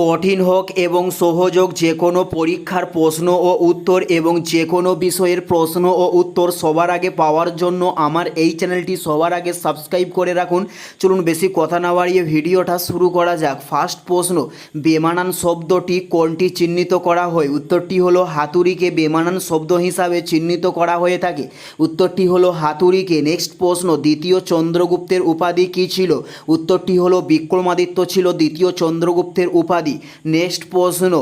কঠিন হোক এবং সহযোগ যে কোনো পরীক্ষার প্রশ্ন ও উত্তর এবং যে কোনো বিষয়ের প্রশ্ন ও উত্তর সবার আগে পাওয়ার জন্য আমার এই চ্যানেলটি সবার আগে সাবস্ক্রাইব করে রাখুন। চলুন বেশি কথা না বাড়িয়ে ভিডিওটা শুরু করা যাক। ফার্স্ট প্রশ্ন, বেমানান শব্দটি কোনটি চিহ্নিত করা হয়? উত্তরটি হলো হাতুড়িকে বেমানান শব্দ হিসাবে চিহ্নিত করা হয়ে থাকে। উত্তরটি হলো হাতুড়িকে। নেক্সট প্রশ্ন, দ্বিতীয় চন্দ্রগুপ্তের উপাধি কী ছিল? উত্তরটি হলো বিক্রমাদিত্য ছিল দ্বিতীয় চন্দ্রগুপ্তের উপাধি। নেক্সট প্রশ্ন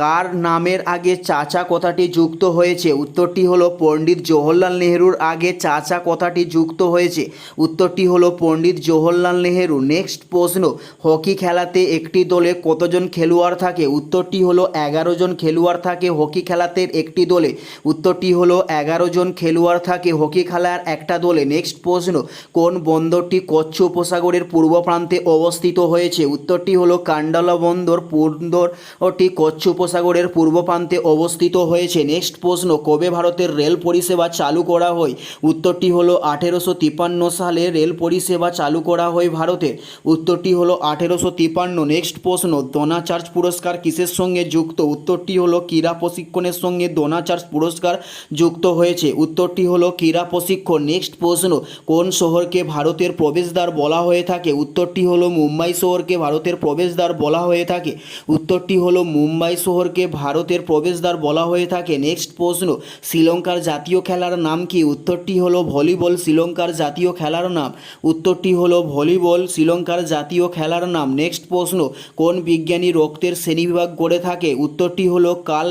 কার নামের আগে চাচা কথাটি যুক্ত হয়েছে? উত্তরটি হলো পণ্ডিত জওহরলাল নেহেরুর আগে চাচা কথাটি যুক্ত হয়েছে। উত্তরটি হলো পণ্ডিত জওহরলাল নেহেরু। নেক্সট প্রশ্ন, হকি খেলাতে একটি দলে কতজন খেলোয়াড় থাকে? উত্তরটি হলো এগারো জন খেলোয়াড় থাকে হকি খেলাতে একটি দলে। উত্তরটি হলো এগারো জন খেলোয়াড় থাকে হকি খেলার একটা দলে। নেক্সট প্রশ্ন, কোন বন্দরটি কচ্ছ উপসাগরের পূর্ব প্রান্তে অবস্থিত হয়েছে? উত্তরটি হলো কান্ডালা বন্দর বন্দরটি কচ্ছ উপসাগরের পূর্ব প্রান্তে অবস্থিত হয়েছে। নেক্সট প্রশ্ন, কবে ভারতের রেল পরিষেবা চালু করা হয়? উত্তরটি হলো আঠেরোশো তিপ্পান্ন সালে রেল পরিষেবা চালু করা হয় ভারতে। উত্তরটি হলো আঠেরোশো তিপ্পান্ন। নেক্সট প্রশ্ন, দ্রোণাচার্য পুরস্কার কিসের সঙ্গে যুক্ত? উত্তরটি হলো ক্রীড়া প্রশিক্ষণের সঙ্গে দ্রোণাচার্য পুরস্কার যুক্ত হয়েছে। উত্তরটি হলো ক্রীড়া প্রশিক্ষণ। নেক্সট প্রশ্ন, কোন শহরকে ভারতের প্রবেশদ্বার বলা হয়ে থাকে? উত্তরটি হলো মুম্বাই শহরকে ভারতের প্রবেশদ্বার বলা হয়ে থাকে। উত্তরটি হলো, মুম্বাই শহরকে ভারতের প্রবেশদ্বার বলা হয়ে থাকে। নেক্সট প্রশ্ন, শ্রীলঙ্কার জাতীয় খেলার নাম কি? উত্তরটি হলো, ভলিবল শ্রীলঙ্কার জাতীয় খেলার নাম। উত্তরটি হলো, ভলিবল শ্রীলঙ্কার জাতীয় খেলার নাম। নেক্সট প্রশ্ন, কোন বিজ্ঞানী রক্তের শ্রেণীবিভাগ করে থাকে? উত্তরটি হলো, কার্ল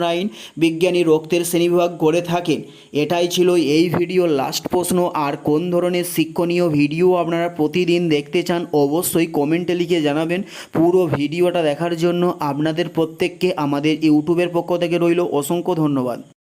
রাইন বিজ্ঞানী রক্তের শ্রেণীবিভাগ করে থাকেন। এটাই ছিল এই ভিডিও লাস্ট প্রশ্ন। আর কোন ধরনের শিক্ষণীয় ভিডিও আপনারা প্রতিদিন দেখতে চান, অবশ্যই কমেন্টে লিখে জানাবেন। পুরো ভিডিওটা দেখার জন্য আপনাদের প্রত্যেককে আমাদের ইউটিউবের পক্ষ থেকে রইল অসংখ্য ধন্যবাদ।